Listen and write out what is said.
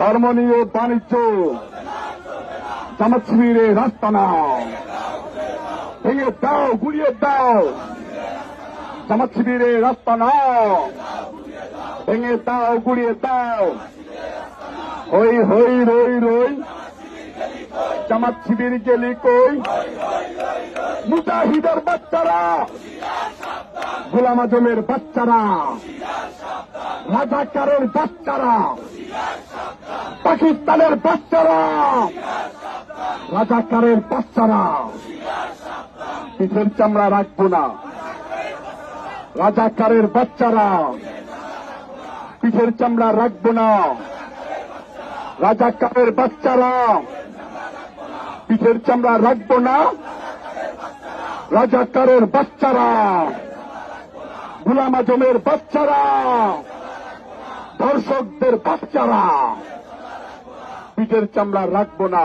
ধর্ম নিয়ে বাণিজ্য। জামাত রাস্তা না ভেঙে দাও গুড়িয়ে দাও। জামাত শিবিরের রাস্তা না ভেঙে দাও গুড়িয়ে দাও। হই হই, রই রই। জামাত শিবির গেলি কই? মুজাহিদের বাচ্চারা। গোলাম আজমের বাচ্চারা। রাজাকারের বাচ্চারা, পাকিস্তানের বাচ্চারা, রাজাকারের বাচ্চারা পিঠের চামড়া রাখব না। রাজাকারের বাচ্চারা, পিঠের চামড়া রাখব না। রাজাকারের বাচ্চারা, পিঠের চামড়া রাখব না। রাজাকারের বাচ্চারা, গুলাম আজমের বাচ্চারা ধর্ষকদের বাচ্চারা। পিঠের চামড়া রাখব না।